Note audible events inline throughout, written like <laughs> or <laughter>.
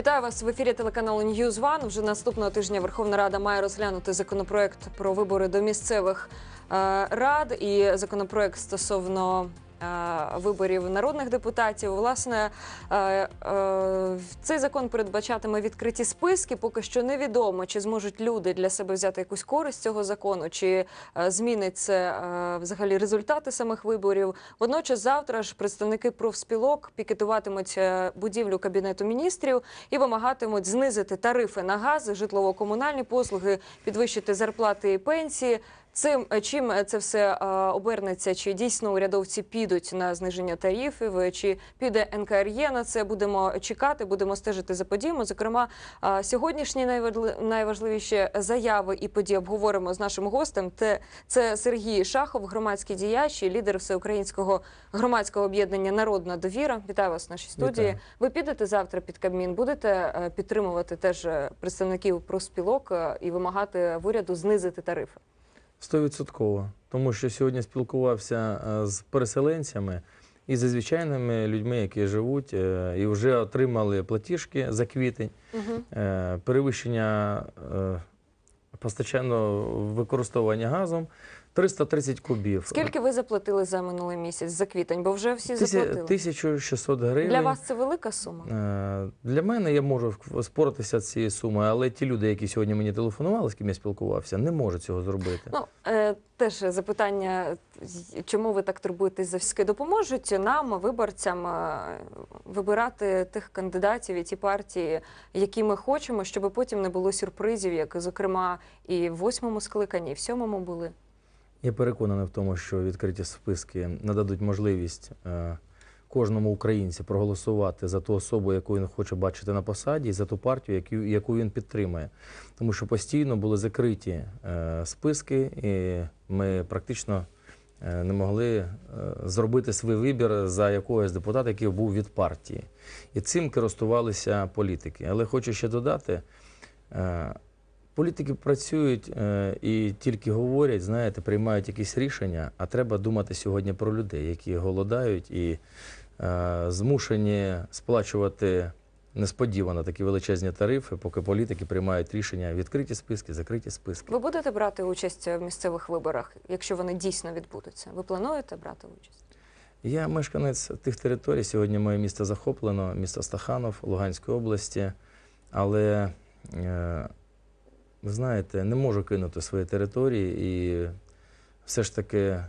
Вітаю вас в ефірі телеканалу One. Вже наступного тижня Верховна Рада має розглянути законопроект про вибори до місцевих е, рад і законопроект стосовно. Е, Виборів народних депутатів, власне, е, е, цей закон передбачатиме відкриті списки. Поки що невідомо, чи зможуть люди для себе взяти якусь користь цього закону, чи змінить це е, взагалі результати самих виборів. Водночас, завтра ж представники профспілок пікетуватимуть будівлю кабінету міністрів і вимагатимуть знизити тарифи на газ, житлово-комунальні послуги, підвищити зарплати і пенсії. Цим е, чим це все е, обернеться? Чи дійсно урядовці підуть на зниження тарифів? е, Чи піде НКРЄ на це? Будемо чекати, будемо стежити за подіями. Зокрема, е, сьогоднішні найважли- найважливіші заяви і події обговоримо з нашим гостем. Те це Сергій Шахов, громадський діяч і лідер всеукраїнського громадського об'єднання Народна довіра. Вітаю вас в нашій студії. Вітаю. Ви підете завтра під Кабмін, будете е, підтримувати теж е, представників профспілок е, і вимагати в уряду знизити тарифи. Стовідсотково. Тому що сьогодні спілкувався е, з переселенцями і зі звичайними людьми, які живуть е, і вже отримали платіжки за квітень, Угу. перевищення постачального використовування газом 330 кубів. Скільки ви заплатили за минулий місяць за квітень? Бо вже всі Тися- заплатили. 1600 гривень. Для вас це велика сума. Е, Для мене я можу споритися з цією сумою, але ті люди, які сьогодні мені телефонували, з ким я спілкувався, не можуть цього зробити. Ну е, теж запитання, чому ви так турбуєтесь за всі допоможуть нам, виборцям, е, вибирати тих кандидатів і ті партії, які ми хочемо, щоб потім не було сюрпризів, як зокрема і в восьмому скликанні, і в сьомому були. Я переконаний в тому, що відкриті списки нададуть можливість е, кожному українцю проголосувати за ту особу, яку він хоче бачити на посаді, і за ту партію, яку, він підтримує. Тому що постійно були закриті е, списки, і ми практично е, не могли зробити свій вибір за якогось депутата, який був від партії. І цим користувалися політики. Але хочу ще додати. Політики працюють е, і тільки говорять, знаєте, приймають якісь рішення, а треба думати сьогодні про людей, які голодають і е, змушені сплачувати несподівано такі величезні тарифи, поки політики приймають рішення відкриті списки, закриті списки. Ви будете брати участь в місцевих виборах, якщо вони дійсно відбудуться? Ви плануєте брати участь? Я мешканець тих територій. Сьогодні моє місто захоплено, місто Стаханов Луганської області, але е, ви знаєте, не можу кинути свої території, і все ж таки, е,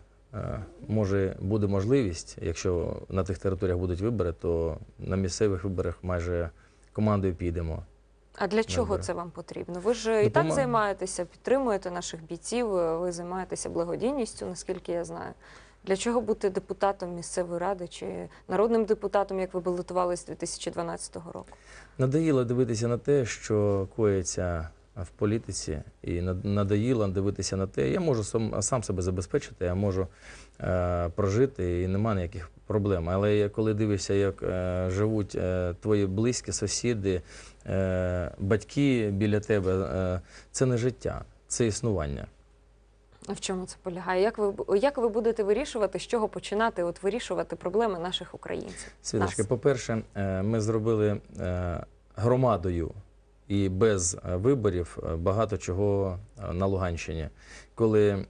може, буде можливість, якщо на тих територіях будуть вибори, то на місцевих виборах майже командою підемо. А для чого це вам потрібно? Ви ж і так займаєтеся, підтримуєте наших бійців, ви займаєтеся благодійністю, наскільки я знаю. Для чого бути депутатом місцевої ради чи народним депутатом, як ви балотувалися 2012 року? Надоїло дивитися на те, що коїться в політиці, і над- надоїло дивитися на те, я можу сам, сам себе забезпечити, я можу е, прожити і нема ніяких проблем. Але я коли дивишся, як е, живуть е, твої близькі сусіди, е, батьки біля тебе, е, це не життя, це існування. В чому це полягає? Як ви як ви будете вирішувати, з чого починати от вирішувати проблеми наших українців? Світочка, Нас. по-перше, е, ми зробили е, громадою і без е, виборів е, багато чого е, на Луганщині. Коли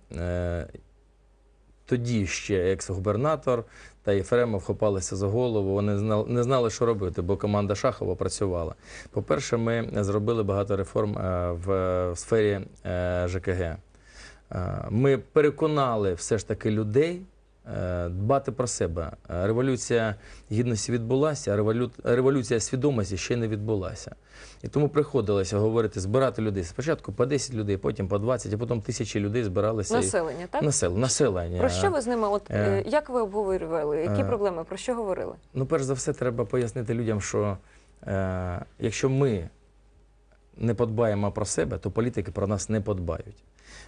тоді ще екс-губернатор та Єфремов хопалися за голову, вони не знали, що робити, бо команда Шахова працювала. По-перше, ми зробили багато реформ в, сфері ЖКГ. Ми переконали все ж таки людей дбати про себе. Е, Революція гідності відбулася, а револю... революція свідомості ще не відбулася. І тому приходилося говорити, збирати людей. Спочатку по 10 людей, потім по 20, а потім тисячі людей збиралися. Населення, так? Насел... Населення. Про що ви з ними? От Е. е, як ви обговорювали? Які Е. проблеми? Про що говорили? Ну, перш за все, треба пояснити людям, що е, якщо ми не подбаємо про себе, то політики про нас не подбають.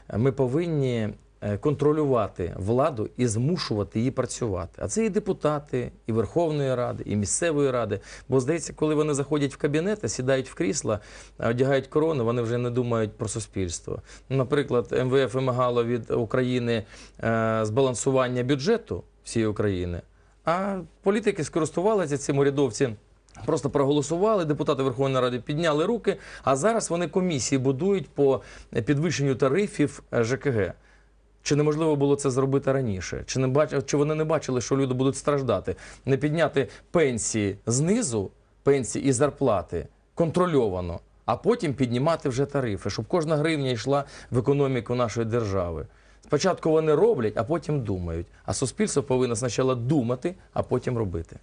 Е, Ми повинні е, контролювати владу і змушувати її працювати. А це і депутати, і Верховної Ради, і місцевої ради. Бо здається, коли вони заходять в кабінети, сідають в крісла, е, одягають корону, вони вже не думають про суспільство. Наприклад, МВФ вимагало від України е, збалансування бюджету всієї України. А політики скористувалися цим урядовці Просто проголосували, депутати Верховної Ради підняли руки, а зараз вони комісії будують по підвищенню тарифів е, ЖКГ. Чи неможливо було це зробити раніше? Чи не бач... чи вони не бачили, що люди будуть страждати? Не підняти пенсії знизу, пенсії і зарплати контрольовано, а потім піднімати вже тарифи, щоб кожна гривня йшла в економіку нашої держави. Спочатку вони роблять, а потім думають. А суспільство повинно спочатку думати, а потім робити.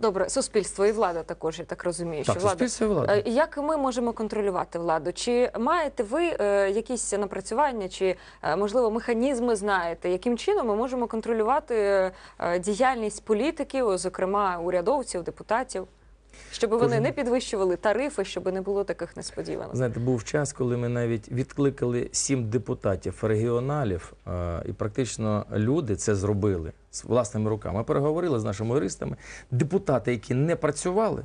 Добре, суспільство і влада також, я так розумію, Так, що влада. суспільство і влада. Е, Як ми можемо контролювати владу? Чи маєте ви е, якісь напрацювання, чи е, можливо механізми знаєте, яким чином ми можемо контролювати діяльність політиків, зокрема урядовців, депутатів, щоб вони Кожен- не підвищували тарифи, щоб не було таких несподіванок? Знаєте, був час, коли ми навіть відкликали сім депутатів регіоналів, е, і практично люди це зробили з власними руками. Ми переговорили з нашими юристами. Депутати, які не працювали,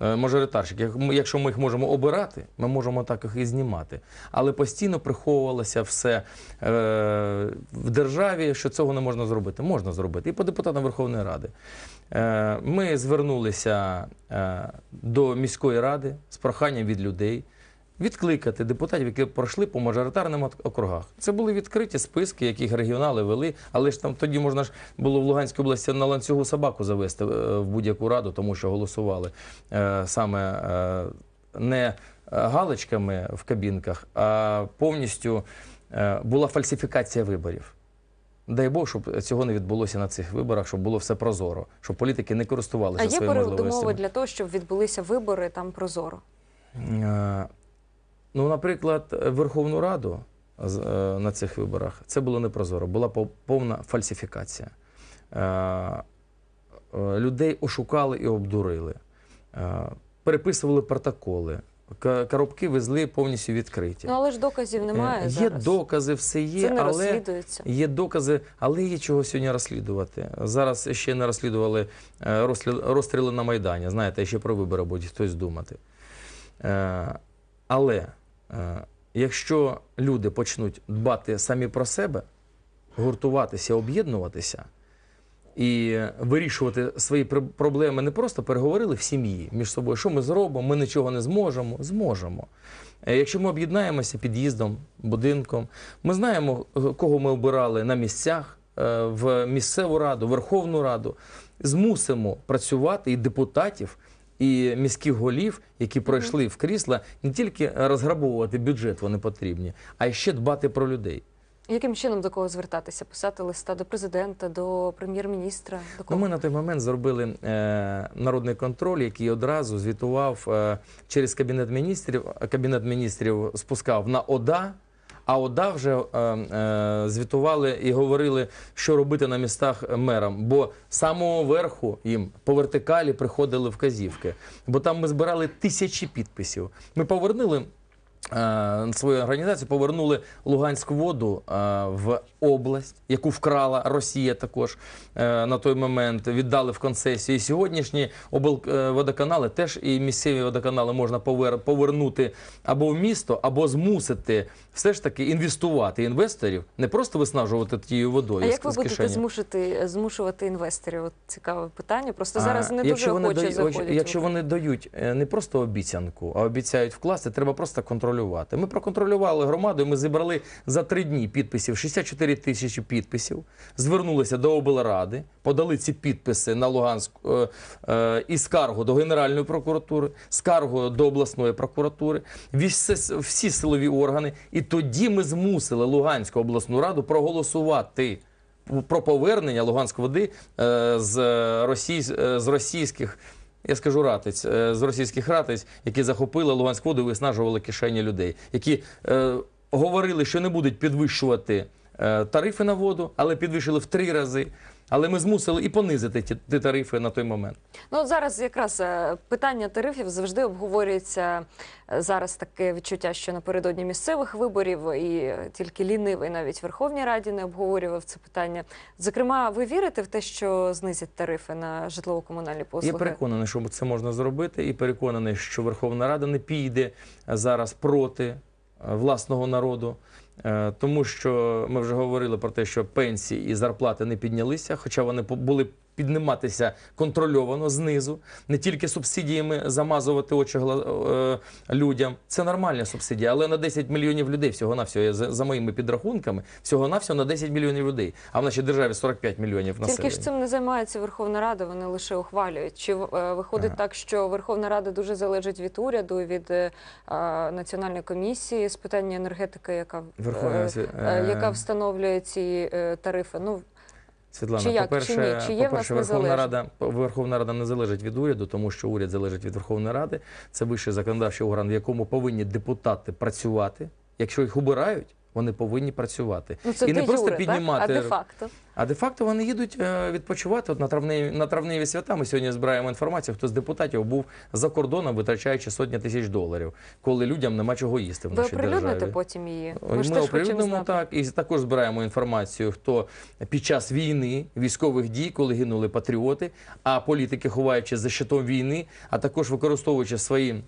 е, мажоритарщики, якщо ми їх можемо обирати, ми можемо так їх і знімати. Але постійно приховувалося все е, в державі, що цього не можна зробити. Можна зробити. І по депутатам Верховної Ради. Е, Ми звернулися е, до міської ради з проханням від людей відкликати депутатів, які пройшли по мажоритарним округах. Це були відкриті списки, яких регіонали вели, але ж там тоді можна ж було в Луганській області на ланцюгу собаку завести е, в будь-яку раду, тому що голосували саме не галочками в кабінках, а повністю була фальсифікація виборів. Дай Бог, щоб цього не відбулося на цих виборах, щоб було все прозоро, щоб політики не користувалися А є передумови для того, щоб відбулися вибори там прозоро? Е, Ну, наприклад, Верховну Раду е, на цих виборах це було непрозоро, була повна фальсифікація. Е, е, Людей ошукали і обдурили, Е, переписували протоколи, коробки везли повністю відкриті. Ну але ж доказів немає Е, Є докази, все є, Це не але розслідується. Є докази, але є чого сьогодні розслідувати. Зараз ще не розслідували е, розстріл- розстріли на Майдані. Знаєте, ще про вибори буде хтось думати. Е, Але е, якщо люди почнуть дбати самі про себе, гуртуватися, об'єднуватися і вирішувати свої пр- проблеми, не просто переговорили в сім'ї між собою, що ми зробимо, ми нічого не зможемо. Зможемо. Е, Якщо ми об'єднаємося під'їздом, будинком, ми знаємо, е, кого ми обирали на місцях, е, в місцеву раду, Верховну Раду, змусимо працювати і депутатів, і міських голів, які пройшли в крісла, не тільки розграбовувати бюджет вони потрібні, а ще дбати про людей. Яким чином до кого звертатися? Писати листа до президента, до прем'єр-міністра? До Ну, ми на той момент зробили е, народний контроль, який одразу звітував е, через кабінет міністрів. Кабінет міністрів спускав на ОДА. А ОДА вже е, е, звітували і говорили, що робити на містах мерам. Бо з самого верху їм по вертикалі приходили вказівки. Бо там ми збирали тисячі підписів. Ми повернули свою організацію, повернули Луганську воду е, в область, яку вкрала Росія також е, на той момент, віддали в концесію. І сьогоднішні облводоканали теж і місцеві водоканали можна повер- повернути або в місто, або змусити все ж таки інвестувати інвесторів, не просто виснажувати тією водою А як ви з будете кишені. змушувати, інвесторів? От цікаве питання. Просто А, зараз не дуже охоче дають, заходять. Якщо вони дають е, не просто обіцянку, а обіцяють вкласти, треба просто контролювати. Ми проконтролювали громаду, ми зібрали за три дні підписів 64 тисячі підписів. Звернулися до облради, подали ці підписи на Луганську е, е, і скаргу до Генеральної прокуратури, скаргу до обласної прокуратури, всі, всі силові органи. І тоді ми змусили Луганську обласну раду проголосувати про повернення Луганської води е, з, російсь, е, з російських. Я скажу ратиць е, з російських ратиць, які захопили Луганську воду і виснажували кишені людей, які е, говорили, що не будуть підвищувати тарифи на воду, але підвищили в три рази. Але ми змусили і понизити ті, ті тарифи на той момент. Ну зараз якраз е, питання тарифів завжди обговорюється. е, Зараз таке відчуття, що напередодні місцевих виборів і е, тільки лінивий навіть в Верховній Раді не обговорював це питання. Зокрема, ви вірите в те, що знизять тарифи на житлово-комунальні послуги? Я переконаний, що це можна зробити, і переконаний, що Верховна Рада не піде зараз проти е, власного народу. Е, Тому що ми вже говорили про те, що пенсії і зарплати не піднялися, хоча вони були підніматися контрольовано знизу, не тільки субсидіями замазувати очі е, людям. Це нормальна субсидія, але на 10 мільйонів людей всього навсього за, за моїми підрахунками, всього навсього на 10 мільйонів людей. А в нашій державі 45 мільйонів населення. Тільки ж цим не займається Верховна Рада, вони лише ухвалюють. Чи е, виходить Ага. так, що Верховна Рада дуже залежить від уряду, від е, е, національної комісії з питання енергетики, яка е, Раді- е, яка е, встановлює ці е, тарифи? Ну Світлана, Чи по-перше, по-перше, Верховна незалежність? Рада, Верховна Рада не залежить від уряду, тому що уряд залежить від Верховної Ради. Це вищий законодавчий орган, в якому повинні депутати працювати. Якщо їх обирають, вони повинні працювати. ну це І не де просто юре, піднімати- так? а де факто. А де-факто вони їдуть е, відпочивати. От на травневі, на травневі свята ми сьогодні збираємо інформацію, хто з депутатів був за кордоном, витрачаючи сотні тисяч доларів, коли людям нема чого їсти в Ви нашій оприлюдните державі. потім її. Ми, Ми хочемо оприлюднимо так і також збираємо інформацію, хто під час війни, військових дій, коли гинули патріоти, а політики, ховаючи за щитом війни, а також використовуючи свої.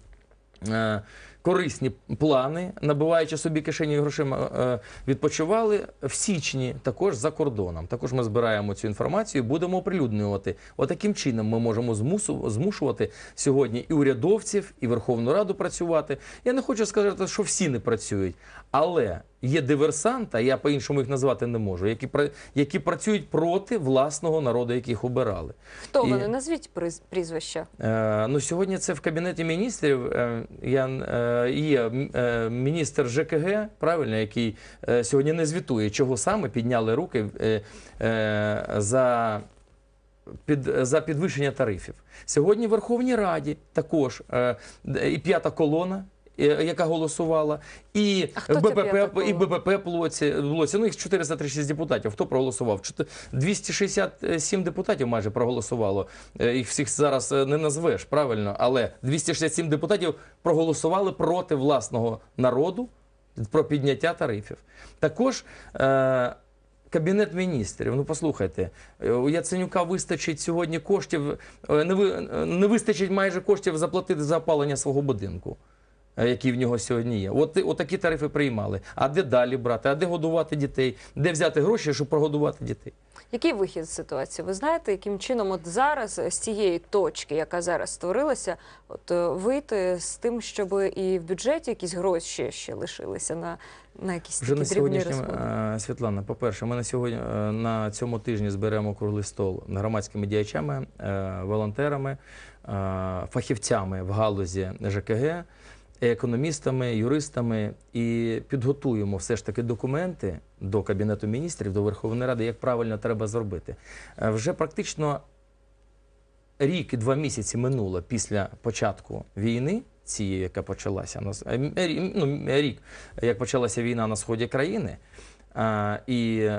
Корисні плани, набиваючи собі кишені грошима, е, відпочивали в січні також за кордоном. Також ми збираємо цю інформацію, і будемо оприлюднювати. Отаким чином ми можемо змусу- змушувати сьогодні і урядовців, і Верховну Раду працювати. Я не хочу сказати, що всі не працюють, але є диверсанти, я по-іншому їх назвати не можу, які, які працюють проти власного народу, яких обирали. Хто І- вони? Назвіть приз- прізвища. Е, ну, сьогодні це в кабінеті міністрів. Е, я, е, є е, міністр ЖКГ, правильно, який е, сьогодні не звітує, чого саме підняли руки е, е, за. Під, за підвищення тарифів сьогодні в Верховній Раді також е, і п'ята колона, яка голосувала, і БПП, і? БПП блоці, блоці. Ну їх 436 депутатів. Хто проголосував? Чотир- 267 депутатів майже проголосувало. Е, Їх всіх зараз е, не назвеш, правильно, але 267 депутатів проголосували проти власного народу про підняття тарифів. Також. Е, Кабінет міністрів, ну послухайте, е, у Яценюка вистачить сьогодні коштів, е, не, ви, е, не вистачить майже коштів заплатити за опалення свого будинку, е, який в нього сьогодні є. От, от такі тарифи приймали. А де далі брати? А де годувати дітей? Де взяти гроші, щоб прогодувати дітей? Який вихід з ситуації? Ви знаєте, яким чином от зараз е, з цієї точки, яка зараз створилася, от е, вийти з тим, щоб і в бюджеті якісь гроші ще лишилися на, на якісь Вже такі на дрібні розходи? е, Світлана, по-перше, ми на сьогодні е, на цьому тижні зберемо круглий стол громадськими діячами, е, волонтерами, е, фахівцями в галузі ЖКГ, економістами, юристами і підготуємо все ж таки документи до Кабінету міністрів, до Верховної Ради, як правильно треба зробити. Е, Вже практично рік і два місяці минуло після початку війни, цієї, яка почалася е, ну, рік, як почалася війна на сході країни, і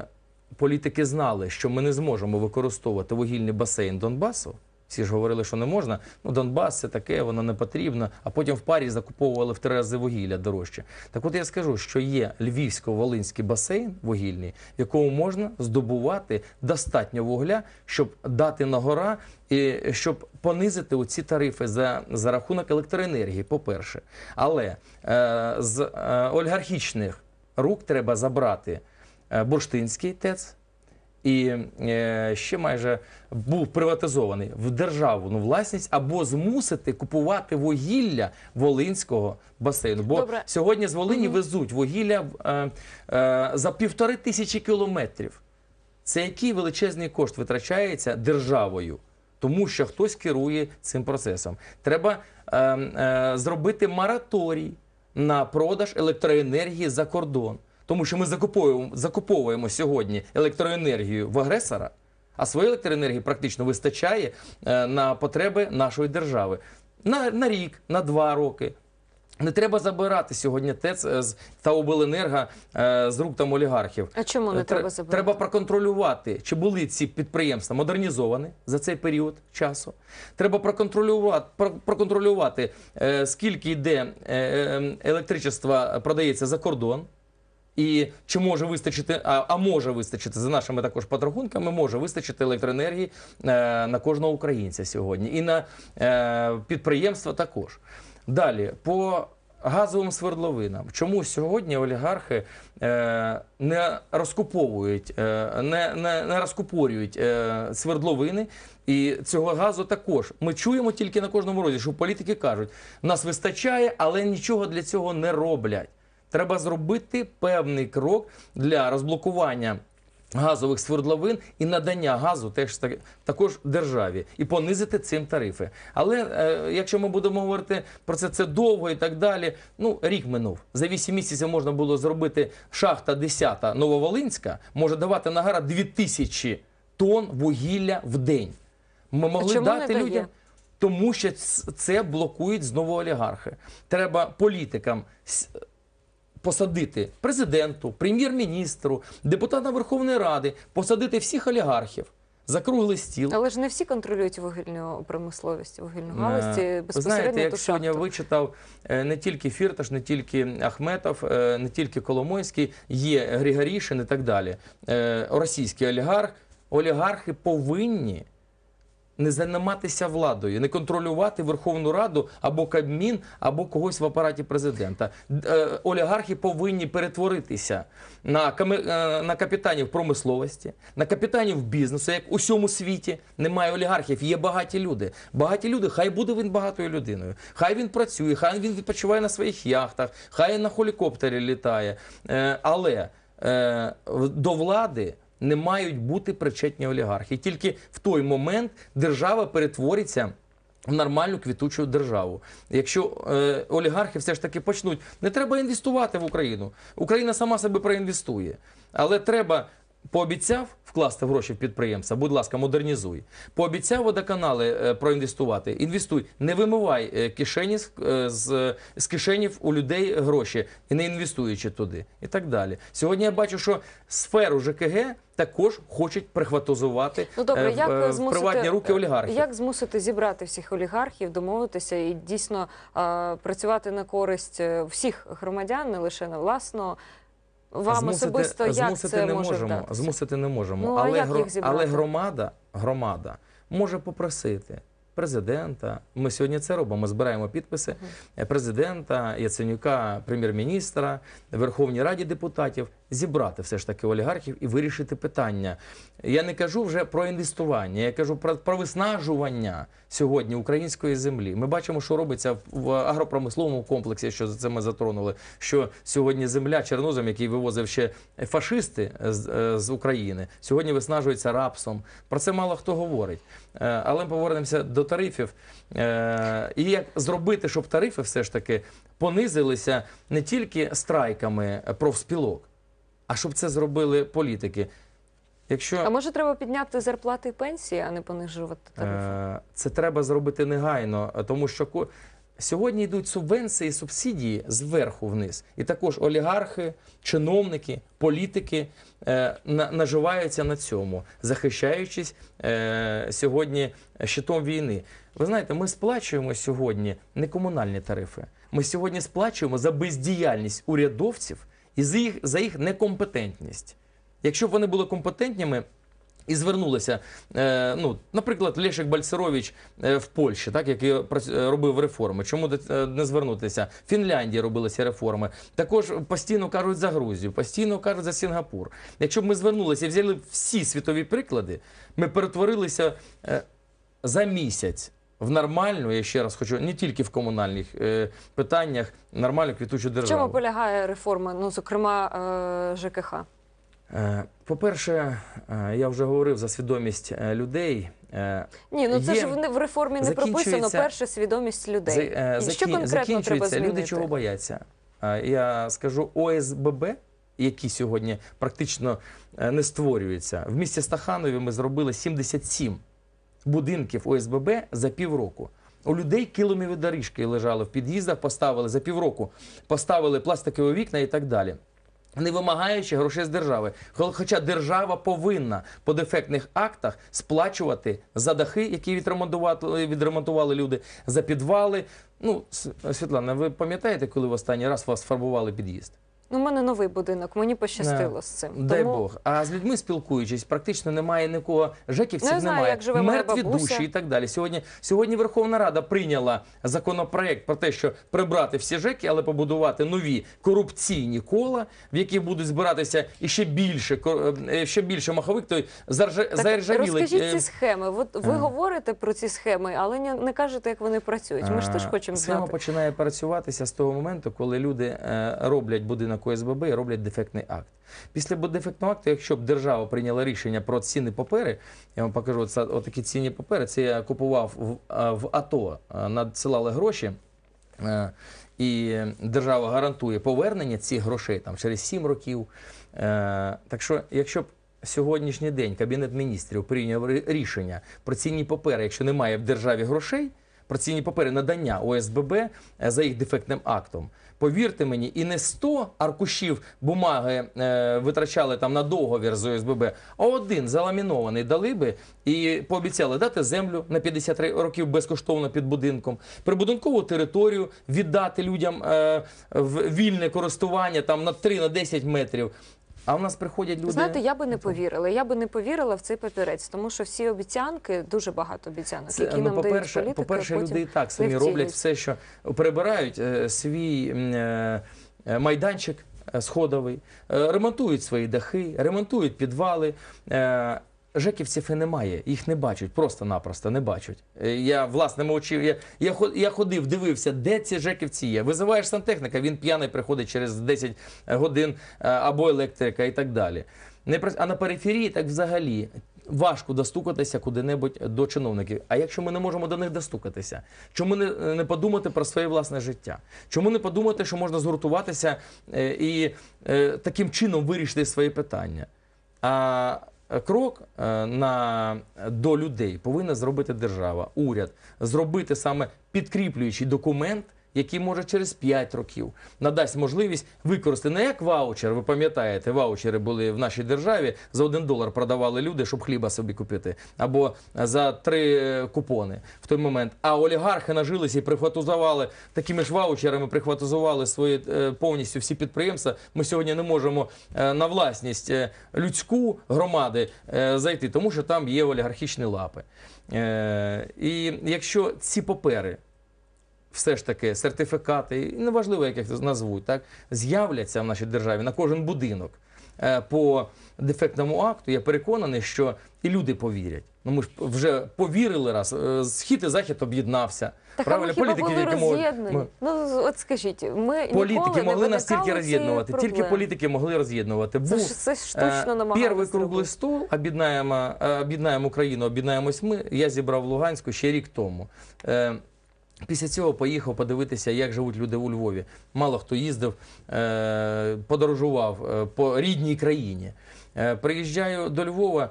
політики знали, що ми не зможемо використовувати вугільний басейн Донбасу. Всі ж говорили, що не можна. Ну, Донбас це таке, воно не потрібно. А потім в парі закуповували в три рази вугілля дорожче. Так от я скажу, що є Львівсько-Волинський басейн вугільний, в якому можна здобувати достатньо вугля, щоб дати на гора і щоб понизити оці тарифи за, за рахунок електроенергії, по-перше. Але е, з е, олігархічних рук треба забрати е, Бурштинський ТЕЦ. І е, ще майже був приватизований в державну власність або змусити купувати вугілля Волинського басейну. Бо Добре. сьогодні з Волині Мгм. везуть вугілля е, е, за півтори тисячі кілометрів. Це який величезний кошт витрачається державою, тому що хтось керує цим процесом. Треба е, е, зробити мораторій на продаж електроенергії за кордон. Тому що ми закуповуємо, закуповуємо сьогодні електроенергію в агресора, а своєї електроенергії практично вистачає е, на потреби нашої держави. На, на рік, на два роки. Не треба забирати сьогодні ТЕЦ е, та обленерго е, з рук там олігархів. А чому не треба забирати? Треба проконтролювати, чи були ці підприємства модернізовані за цей період часу. Треба проконтролювати, проконтролювати скільки йде електричества продається за кордон. І чи може вистачити, а, а може вистачити за нашими також подрахунками, може вистачити електроенергії е, на кожного українця сьогодні і на е, підприємства також. Далі по газовим свердловинам. Чому сьогодні олігархи е, не розкуповують, е, не, не, не розкупорюють е, свердловини? І цього газу також ми чуємо тільки на кожному розі, що політики кажуть, нас вистачає, але нічого для цього не роблять. Треба зробити певний крок для розблокування газових свердловин і надання газу теж так- також державі і понизити цим тарифи. Але е, якщо ми будемо говорити про це, це довго і так далі. Ну рік минув. За 8 місяців можна було зробити шахта 10 Нововолинська, може давати на гара 2000 тонн вугілля в день. Ми могли чому дати людям. Тому що це блокують знову олігархи. Треба політикам посадити президенту, прем'єр-міністру, депутата Верховної Ради, посадити всіх олігархів за круглий стіл. Але ж не всі контролюють вугільну промисловість, вугільну Е, галузь, Ви знаєте, як сьогодні вичитав е, не тільки Фірташ, не тільки Ахметов, е, не тільки Коломойський, є Григорішин і так далі. Російський олігарх. Олігархи повинні не займатися владою, не контролювати Верховну Раду або Кабмін, або когось в апараті президента. Е, Олігархи повинні перетворитися на, е, на капітанів промисловості, на капітанів бізнесу, як у всьому світі. Немає олігархів, є багаті люди. Багаті люди, хай буде він багатою людиною. Хай він працює, хай він відпочиває на своїх яхтах, хай на хелікоптері літає. Е, Але до влади не мають бути причетні олігархи. Тільки в той момент держава перетвориться. В нормальну квітучу державу. Якщо е, олігархи все ж таки почнуть, не треба інвестувати в Україну. Україна сама себе проінвестує. Але треба пообіцяв вкласти гроші в підприємства, будь ласка, модернізуй. Пообіцяв водоканали е, проінвестувати. Інвестуй, не вимивай е, кишені з, е, з, з кишенів у людей гроші і не інвестуючи туди, і так далі. Сьогодні я бачу, що сферу ЖКГ також хочуть прихватизувати Ну добре, як в змусити приватні руки олігархів. Як змусити зібрати всіх олігархів, домовитися і дійсно е, працювати на користь всіх громадян, не лише на власного? Вам особисто як змусити це не може можемо. вдатися? Змусити не можемо. Ну, але, гро- але громада, громада може попросити президента. Ми сьогодні це робимо. Ми збираємо підписи президента, Яценюка, прем'єр-міністра, Верховній Раді депутатів зібрати все ж таки олігархів і вирішити питання. Я не кажу вже про інвестування, я кажу про, про виснажування сьогодні української землі. Ми бачимо, що робиться в- агропромисловому комплексі, що це ми затронули. Що сьогодні земля Чернозем, який вивозив ще фашисти з, е, з України, сьогодні виснажується рапсом. Про це мало хто говорить. Е, Але ми повернемося до тарифів. Е, І як зробити, щоб тарифи все ж таки понизилися не тільки страйками профспілок, а щоб це зробили політики. Якщо А може треба підняти зарплати і пенсії, а не понижувати тарифи? Е, Це треба зробити негайно, е, тому що сьогодні йдуть субвенції, субсидії зверху вниз. І також олігархи, чиновники, політики е, на- наживаються на цьому, захищаючись сьогодні щитом війни. Ви знаєте, ми сплачуємо сьогодні не комунальні тарифи. Ми сьогодні сплачуємо за бездіяльність урядовців і за їх, за їх некомпетентність. Якщо б вони були компетентніми, і звернулися, е, ну, наприклад, Лешик Бальцерович е, в Польщі, так, який е, робив реформи. Чому не звернутися? В Фінляндії робилися реформи. Також постійно кажуть за Грузію, постійно кажуть за Сінгапур. Якщо б ми звернулися і взяли всі світові приклади, ми перетворилися за місяць. В нормальну, я ще раз хочу, не тільки в комунальних е, питаннях, нормальну квітучу В державу. чому полягає реформа, ну зокрема е, ЖКХ? Е, По-перше, е, я вже говорив за свідомість е, людей. Е, Ні, ну це Є- ж в, не- в реформі не прописано. закінчується- Перше свідомість людей. за- е, І що конкретно треба закінчується. змінити? Люди чого бояться? Е, Я скажу ОСББ, які сьогодні практично е, не створюються. В місті Стаханові ми зробили 77 будинків ОСББ за півроку. У людей килимові доріжки лежали в під'їздах, поставили за півроку, поставили пластикові вікна і так далі. Не вимагаючи грошей з держави. Хоча держава повинна по дефектних актах сплачувати за дахи, які відремонтували, відремонтували люди, за підвали. Ну, Світлана, ви пам'ятаєте, коли в останній раз вас фарбували під'їзд? Ну, у мене новий будинок, мені пощастило з цим. Дай Тому- Бог. А з людьми спілкуючись, практично немає нікого. Жеківців я знаю, немає. як живе моя Мертві бабуся. душі і так далі. Сьогодні, сьогодні Верховна Рада прийняла законопроект про те, що прибрати всі ЖЕКи, але побудувати нові корупційні кола, в яких будуть збиратися і ще більше е, ще більше маховик, той заржа, Так, заржавіли. розкажіть е, ці схеми. От ви а. говорите про ці схеми, але не, не кажете, як вони працюють. Ми ж теж хочемо Схема знати. починає працюватися з того моменту, коли люди е, роблять будинок ОСББ і роблять дефектний акт. Після дефектного акту, якщо б держава прийняла рішення про цінні папери, я вам покажу це отакі цінні папери. Це я купував в, в АТО, надсилали гроші. е, І держава гарантує повернення цих грошей там через 7 років. Е, Так що, якщо б сьогоднішній день Кабінет міністрів прийняв рішення про цінні папери, якщо немає в державі грошей, про цінні папери надання ОСББ е, за їх дефектним актом. Повірте мені, і не 100 аркушів бумаги е, витрачали там на договір з ОСББ, а один заламінований дали би і пообіцяли дати землю на 53 років безкоштовно під будинком, прибудинкову територію віддати людям е, в вільне користування там на 3 на 10 метрів. А в нас приходять люди. Знаєте, я би не повірила. Я би не повірила в цей папірець, тому що всі обіцянки, дуже багато обіцянок, Це, які ну, нам дають по-перше, політики, по-перше, люди і так самі роблять все, що прибирають е, свій е, майданчик е, сходовий, ремонтують свої дахи, ремонтують підвали. Жеківців і немає, їх не бачать, просто-напросто не бачать. Е, Я власними очима, я, я, я ходив, дивився, де ці жеківці є. Визиваєш сантехніка, він п'яний приходить через 10 годин е, або електрика і так далі. Не а на периферії так взагалі важко достукатися куди-небудь до чиновників. А якщо ми не можемо до них достукатися, чому не, не подумати про своє власне життя? Чому не подумати, що можна згуртуватися е, і таким чином вирішити свої питання? А крок е, на, до людей повинна зробити держава, уряд, зробити саме підкріплюючий документ. Який може через 5 років надасть можливість використати не як ваучер. Ви пам'ятаєте, ваучери були в нашій державі за 1 долар продавали люди, щоб хліба собі купити, або за 3 купони в той момент. А олігархи нажилися і прихватизували такими ж ваучерами, прихватизували свої е, повністю всі підприємства. Ми сьогодні не можемо е, на власність е, людську громади е, зайти, тому що там є олігархічні лапи. Е, І якщо ці папери все ж таки сертифікати, неважливо, як їх назвуть, так, з'являться в нашій державі на кожен будинок е, по дефектному акту, я переконаний, що і люди повірять. Ну ми ж вже повірили раз, е, схід і захід об'єднався. Так, Правильно, а ми хіба були роз'єднані? ми- Ну, от скажіть, ми Політики могли нас тільки роз'єднувати. Тільки політики могли роз'єднувати. Це, Був це ж штучно Е, Перший круглий стол об'єднаємо, об'єднаємо Україну, об'єднаємось ми. Я зібрав в Луганську ще рік тому. Після цього поїхав подивитися, як живуть люди у Львові. Мало хто їздив, е, подорожував е, по рідній країні. Е, Приїжджаю до Львова,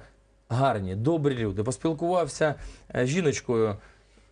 гарні, добрі люди. Поспілкувався з жіночкою.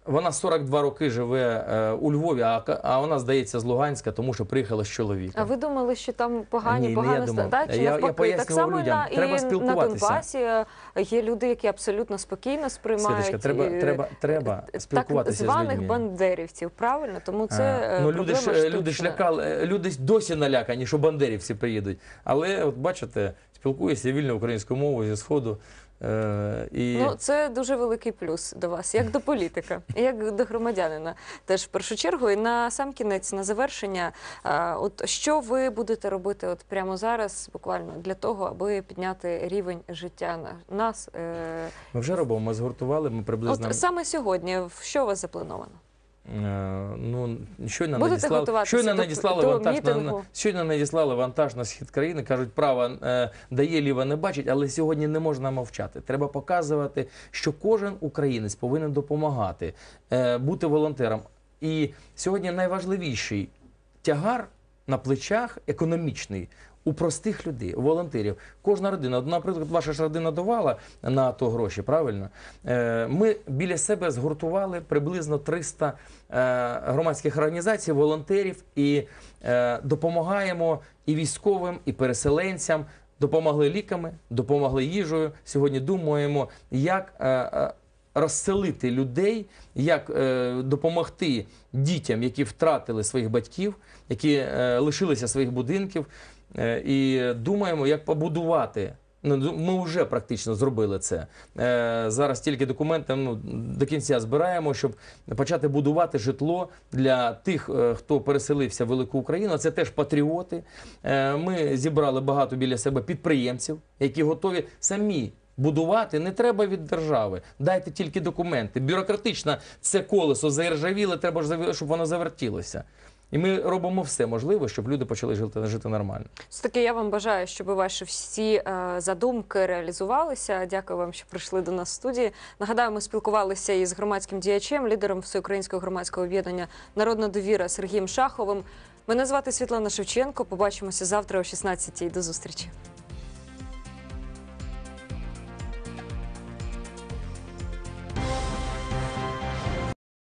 Вона 42 роки живе е, у Львові, а, а вона, здається, з Луганська, тому що приїхала з чоловіком. А ви думали, що там погані, Ні, погано. Чи Я- я так пояснював само людям, на, треба і на. Донбасі е, є люди, які абсолютно спокійно сприймають Світочка, треба, е, треба, треба так спілкуватися з званих людьми. бандерівців, правильно? Тому це А, ну, люди, ж, люди ж штучна. лякали, е, люди досі налякані, що бандерівці приїдуть. Але от бачите, спілкуюся вільно українською мовою зі сходу. Е, і... Ну, це дуже великий плюс до вас, як до політика, <laughs> як до громадянина. Теж в першу чергу, і на сам кінець, на завершення, е, от що ви будете робити от прямо зараз, буквально для того, аби підняти рівень життя на- нас? Е, Ми вже робимо, ми згуртували, ми приблизно. от саме сьогодні, що у вас заплановано? Е, Ну, щойно Будете надіслали, щойно надіслали до вантаж на, на щойно надіслали вантаж на схід країни. кажуть, право е, дає, ліва не бачить, але сьогодні не можна мовчати. Треба показувати, що кожен українець повинен допомагати, е, бути волонтером. І сьогодні найважливіший тягар на плечах економічний. У простих людей, у волонтерів, кожна родина. Наприклад, ваша ж родина давала на то гроші, правильно? Е, Ми біля себе згуртували приблизно 300 е, громадських організацій, волонтерів і е, допомагаємо і військовим, і переселенцям. Допомогли ліками, допомогли їжею. Сьогодні думаємо, як розселити людей, як допомогти дітям, які втратили своїх батьків, які лишилися своїх будинків, і думаємо, як побудувати. Ну, ми вже практично зробили це. Е, зараз тільки документи ну, до кінця збираємо, щоб почати будувати житло для тих, е, хто переселився в велику Україну. Це теж патріоти. Е, ми зібрали багато біля себе підприємців, які готові самі. Будувати не треба від держави. Дайте тільки документи. Бюрократично це колесо заіржавіле, треба щоб воно завертілося. І ми робимо все можливе, щоб люди почали жити, жити нормально. Все таки я вам бажаю, щоб ваші всі е, задумки реалізувалися. Дякую вам, що прийшли до нас в студії. Нагадаю, ми спілкувалися із громадським діячем, лідером всеукраїнського громадського об'єднання Народна довіра Сергієм Шаховим. Мене звати Світлана Шевченко. Побачимося завтра о 16-й. До зустрічі.